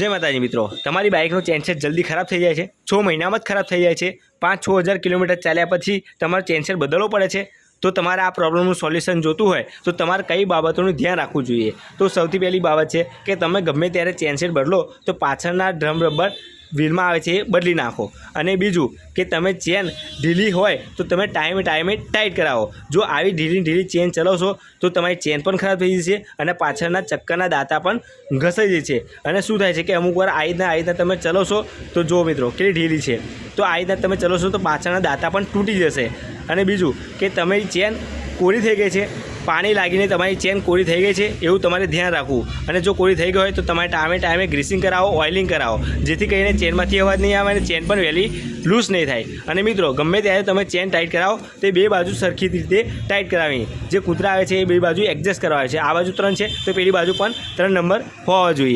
જય માતાજી મિત્રો. તમારી બાઇકનો ચેનસેટ જલ્દી ખરાબ થઈ જાય છે. છ મહિનામાં જ ખરાબ થઈ જાય છે. પાંચ, છ હજાર કિલોમીટર ચાલ્યા પછી તમારે ચેનસેટ બદલવો પડે છે. તો તમારે આ પ્રોબ્લેમનું સોલ્યુશન જોતું હોય, તો તમારે કઈ બાબતોનું ધ્યાન રાખવું જોઈએ? તો સૌથી પહેલી બાબત છે કે તમે ગમે ત્યારે ચેનસેટ બદલો, તો પાછળના ડ્રમ રબર વ્હીલમાં આવે છે એ બદલી નાખો. અને બીજું કે તમે ચેન ઢીલી હોય તો તમે ટાઈમે ટાઈમે ટાઈટ કરાવો. જો આવી ઢીલી ઢીલી ચેન ચલાવશો તો તમારી ચેન પણ ખરાબ થઈ જશે અને પાછળના ચક્કરના દાંતા પણ ઘસાઈ જાય છે. અને શું થાય છે કે અમુક વાર આ રીતના આ રીતના તમે ચલાવશો તો જુઓ મિત્રો કેટલી ઢીલી છે. તો આ રીતના તમે ચલાવશો તો પાછળના દાંતા પણ તૂટી જશે. અને બીજું કે તમારી ચેન કોરી થઈ ગઈ છે, પાણી લાગીને તમારી ચેન કોરી થઈ ગઈ છે, એવું તમારે ધ્યાન રાખવું. અને જો કોરી થઈ ગઈ હોય તો તમારે ટાઈમે ટાઈમે ગ્રીસિંગ કરાવો ઓઇલિંગ કરાવો. જેથી કરીને ચેનમાંથી અવાજ નહીં આવે અને ચેન પણ વહેલી લૂઝ નહીં થાય. અને મિત્રો, ગમે ત્યારે તમે ચેન ટાઈટ કરાવો, તે બે બાજુ સરખી રીતે ટાઈટ કરાવી જે કૂતરા આવે છે એ બે બાજુ એડજસ્ટ કરાવે છે. આ બાજુ ત્રણ છે, તો પેલી બાજુ પણ ત્રણ નંબર હોવા જોઈએ.